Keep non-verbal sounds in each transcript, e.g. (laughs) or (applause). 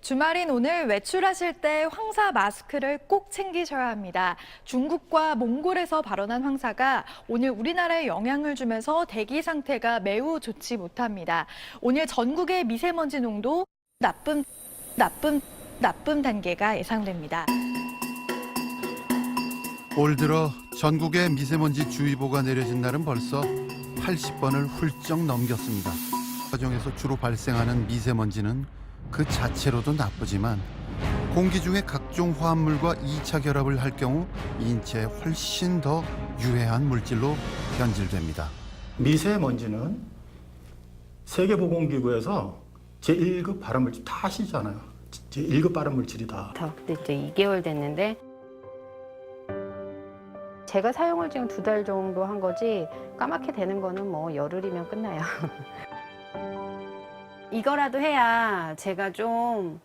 주말인 오늘 외출하실 때 황사 마스크를 꼭 챙기셔야 합니다. 중국과 몽골에서 발원한 황사가 오늘 우리나라에 영향을 주면서 대기 상태가 매우 좋지 못합니다. 오늘 전국의 미세먼지 농도 나쁨, 나쁨, 나쁨 단계가 예상됩니다. 올 들어 전국에 미세먼지 주의보가 내려진 날은 벌써 80번을 훌쩍 넘겼습니다. 과정에서 주로 발생하는 미세먼지는 그 자체로도 나쁘지만 공기 중에 각종 화합물과 2차 결합을 할 경우 인체에 훨씬 더 유해한 물질로 변질됩니다. 미세먼지는 세계보건기구에서 제1급 발암물질 다 아시잖아요. 제1급 발암물질이다. 다 그때 이제 2개월 됐는데 제가 사용을 지금 두 달 정도 한 거지 까맣게 되는 거는 뭐 열흘이면 끝나요. (laughs) 이거라도 해야 제가 좀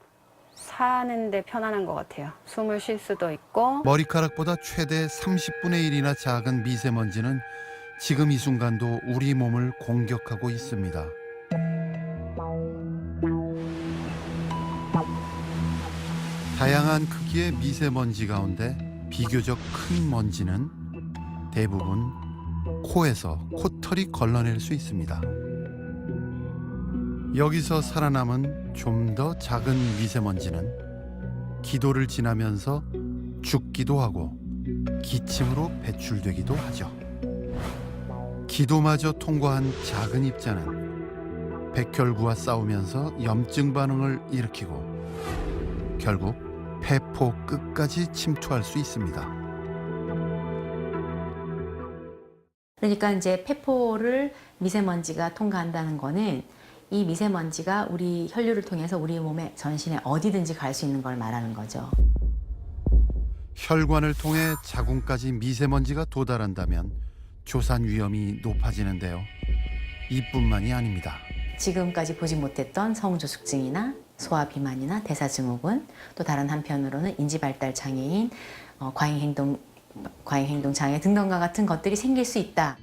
사는데 편안한 것 같아요. 숨을 쉴 수도 있고 머리카락보다 최대 30분의 1이나 작은 미세먼지는 지금 이 순간도 우리 몸을 공격하고 있습니다. 다양한 크기의 미세먼지 가운데 비교적 큰 먼지는 대부분 코에서 코털이 걸러낼 수 있습니다. 여기서 살아남은 좀 더 작은 미세먼지는 기도를 지나면서 죽기도 하고 기침으로 배출되기도 하죠. 기도마저 통과한 작은 입자는 백혈구와 싸우면서 염증 반응을 일으키고 결국 폐포 끝까지 침투할 수 있습니다. 그러니까 이제 폐포를 미세먼지가 통과한다는 거는 이 미세먼지가 우리 혈류를 통해서 우리 몸의 전신에 어디든지 갈 수 있는 걸 말하는 거죠. 혈관을 통해 자궁까지 미세먼지가 도달한다면 조산 위험이 높아지는데요. 이뿐만이 아닙니다. 지금까지 보지 못했던 성조숙증이나 소아 비만이나 대사 증후군 또 다른 한편으로는 인지 발달 장애인, 어, 과잉 행동 과잉 행동 장애 등등과 같은 것들이 생길 수 있다.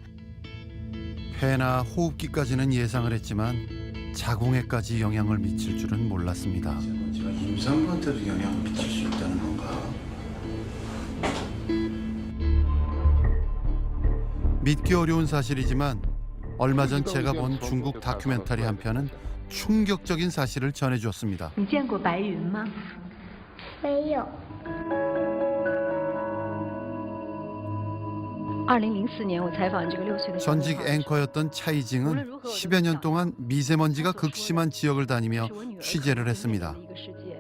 폐나 호흡기까지는 예상을 했지만 자궁에까지 영향을 미칠 줄은 몰랐습니다. 제가 임산부한테도 영향을 미칠 수 있다는 건가? 믿기 어려운 사실이지만 얼마 전 제가 본 중국 다큐멘터리 한 편은 충격적인 사실을 전해주었습니다. 你见过白云吗？没有， 전직 孩 앵커였던 차이징은 10여 년 동안 미세먼지가 극심한 지역을 다니며 취재를 했습니다. 一个世界。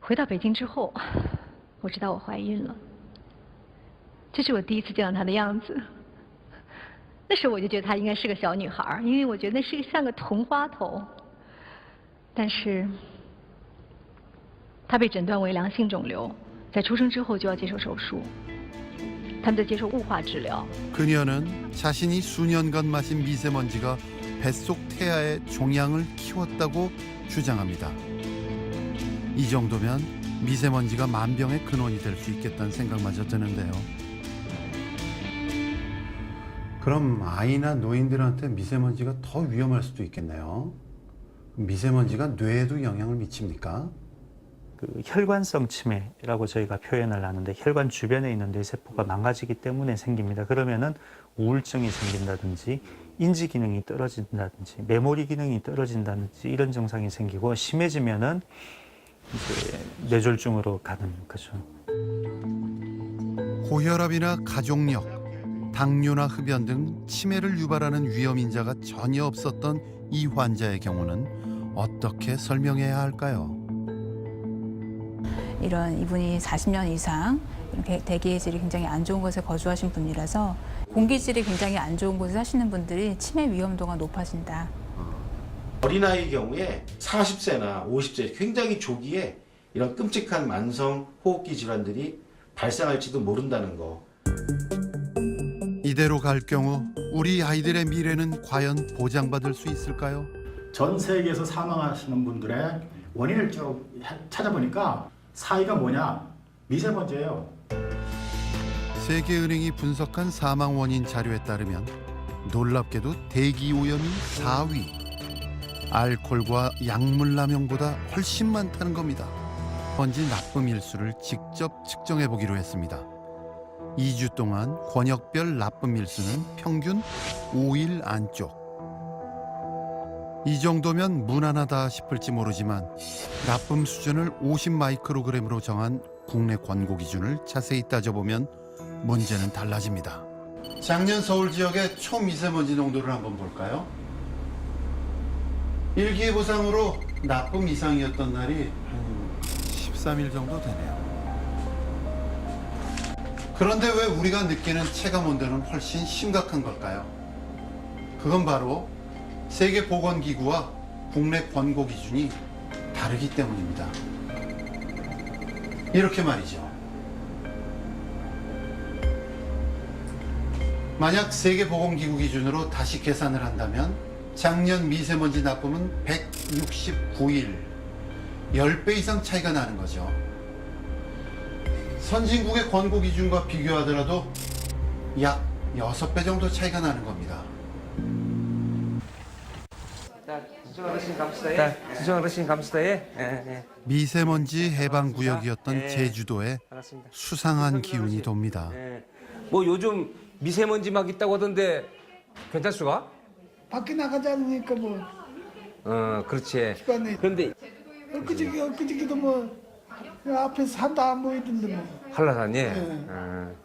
回到北京之后，(sighs) 我知道我怀孕了。这是我第一次见到她的样子。(laughs) 那时候我就觉得她应该是个小女孩儿，因为我觉得是像个同花头。但是，她被诊断为良性肿瘤，在出生之后就要接受手术。 그녀는 자신이 수년간 마신 미세먼지가 뱃속 태아의 종양을 키웠다고 주장합니다. 이 정도면 미세먼지가 만병의 근원이 될 수 있겠다는 생각마저 드는데요. 그럼 아이나 노인들한테 미세먼지가 더 위험할 수도 있겠네요. 미세먼지가 뇌에도 영향을 미칩니까? 그 혈관성 치매라고 저희가 표현을 하는데 혈관 주변에 있는 뇌세포가 망가지기 때문에 생깁니다. 그러면은 우울증이 생긴다든지 인지 기능이 떨어진다든지 메모리 기능이 떨어진다든지 이런 증상이 생기고 심해지면은 이제 뇌졸중으로 가는 거죠. 고혈압이나 가족력, 당뇨나 흡연 등 치매를 유발하는 위험 인자가 전혀 없었던 이 환자의 경우는 어떻게 설명해야 할까요? 이런 이분이 40년 이상 대- 대기질이 굉장히 안 좋은 곳에 거주하신 분이라서 공기질이 굉장히 안 좋은 곳에 사시는 분들이 치매 위험도가 높아진다. 어린아이의 경우에 40세나 50세 굉장히 조기에 이런 끔찍한 만성 호흡기 질환들이 발생할지도 모른다는 거. 이대로 갈 경우 우리 아이들의 미래는 과연 보장받을 수 있을까요? 전 세계에서 사망하시는 분들의 원인을 쭉 해- 찾아보니까 사이가 뭐냐? 미세먼지예요. 세계은행이 분석한 사망 원인 자료에 따르면 놀랍게도 대기 오염이 4위, 알코올과 약물 남용보다 훨씬 많다는 겁니다. 먼지 나쁨 일수를 직접 측정해 보기로 했습니다. 2주 동안 권역별 나쁨 일수는 평균 5일 안쪽. 이 정도면 무난하다 싶을지 모르지만 나쁨 수준을 50 마이크로그램으로 정한 국내 권고 기준을 자세히 따져보면 문제는 달라집니다. 작년 서울 지역의 초미세먼지 농도를 한번 볼까요? 일기예보상으로 나쁨 이상이었던 날이 한 13일 정도 되네요. 그런데 왜 우리가 느끼는 체감 온도는 훨씬 심각한 걸까요? 그건 바로 세계보건기구와 국내 권고 기준이 다르기 때문입니다. 이렇게 말이죠. 만약 세계보건기구 기준으로 다시 계산을 한다면 작년 미세먼지 나쁨은 169일, 10배 이상 차이가 나는 거죠. 선진국의 권고 기준과 비교하더라도 약 6배 정도 차이가 나는 겁니다. 수정 어르신 감사해. 예, 예. 미세먼지 해방 구역이었던 네. 제주도에. 수상한 기운이 돕니다. 예. 뭐 요즘 미세먼지 막 있다고 하던데 괜찮수가? 밖에 나가지 않으니까 뭐 어, 그렇지. 시간에 그런데 엊그저께 엊그저께도 뭐 앞에 산도 안 보이던데 뭐 한라산이 어.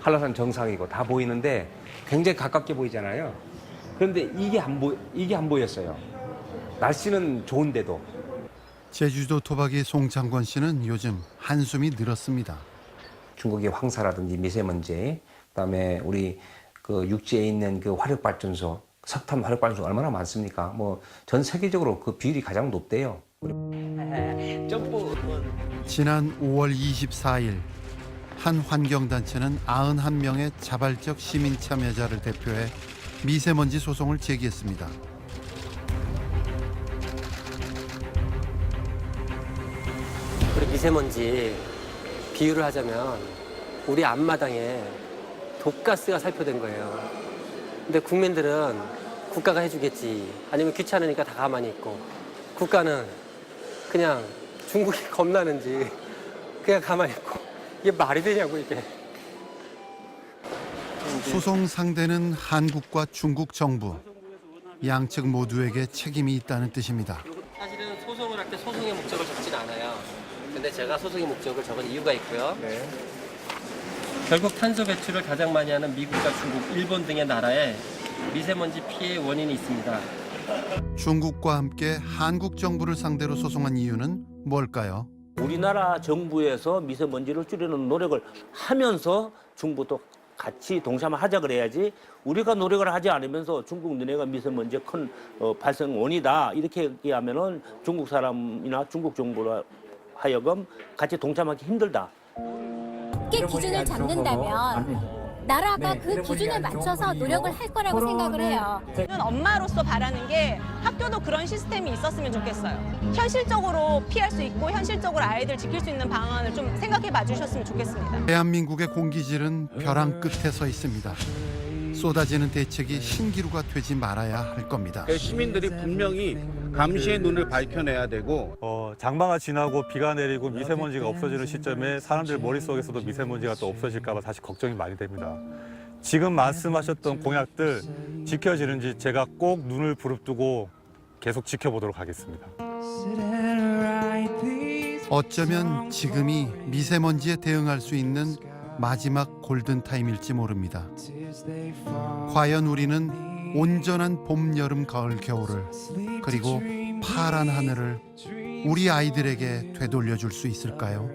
한라산 정상이고 다 보이는데 굉장히 가깝게 보이잖아요. 그런데 이게 안 보, 이게 안 보였어요. 날씨는 좋은데도. 제주도 토박이 송창권 씨는 요즘 한숨이 늘었습니다. 중국의 황사라든지 미세먼지, 그다음에 우리 그 육지에 있는 그 화력 발전소, 석탄 화력 발전소 얼마나 많습니까? 뭐 전 세계적으로 그 비율이 가장 높대요. (laughs) 지난 5월 24일 한 환경단체는 91명의 자발적 시민 참여자를 대표해 미세먼지 소송을 제기했습니다. 우리 미세먼지 비유를 하자면 우리 앞마당에 독가스가 살포된 거예요. 근데 국민들은 국가가 해주겠지 아니면 귀찮으니까 다 가만히 있고 국가는 그냥 중국이 겁나는지 그냥 가만히 있고 이게 말이 되냐고 이게. 소송 상대는 한국과 중국 정부 양측 모두에게 책임이 있다는 뜻입니다. 사실은 소송을 할 때 소송의 목적을 적진 않아요. 근데 제가 소송의 목적을 적은 이유가 있고요. 결국 탄소 배출을 가장 많이 하는 미국과 중국, 일본 등의 나라에 미세먼지 피해의 원인이 있습니다. 중국과 함께 한국 정부를 상대로 소송한 이유는 뭘까요? 우리나라 정부에서 미세먼지를 줄이는 노력을 하면서 중국도 같이 동참하자 그래야지 우리가 노력을 하지 않으면서 중국 너네가 미세먼지의 큰 어, 발생 원이다. 이렇게 얘기하면은 중국 사람이나 중국 정부로 하여금 같이 동참하기 힘들다. 꽤 기준을 잡는다면 나라가 그 기준에 맞춰서 노력을 할 거라고 생각을 해요. 저는 엄마로서 바라는 게 학교도 그런 시스템이 있었으면 좋겠어요. 현실적으로 피할 수 있고 현실적으로 아이들 지킬 수 있는 방안을 좀 생각해 봐 주셨으면 좋겠습니다. 대한민국의 공기질은 벼랑 끝에 서 있습니다. 쏟아지는 대책이 신기루가 되지 말아야 할 겁니다. 시민들이 분명히 감시의 눈을 밝혀내야 되고 어, 장마가 지나고 비가 내리고 미세먼지가 없어지는 시점에 사람들 머릿속에서도 미세먼지가 또 없어질까 봐 사실 걱정이 많이 됩니다. 지금 말씀하셨던 공약들 지켜지는지 제가 꼭 눈을 부릅뜨고 계속 지켜보도록 하겠습니다. 어쩌면 지금이 미세먼지에 대응할 수 있는 마지막 골든타임일지 모릅니다. 과연 우리는 온전한 봄, 여름, 가을, 겨울을 그리고 파란 하늘을 우리 아이들에게 되돌려 줄 수 있을까요?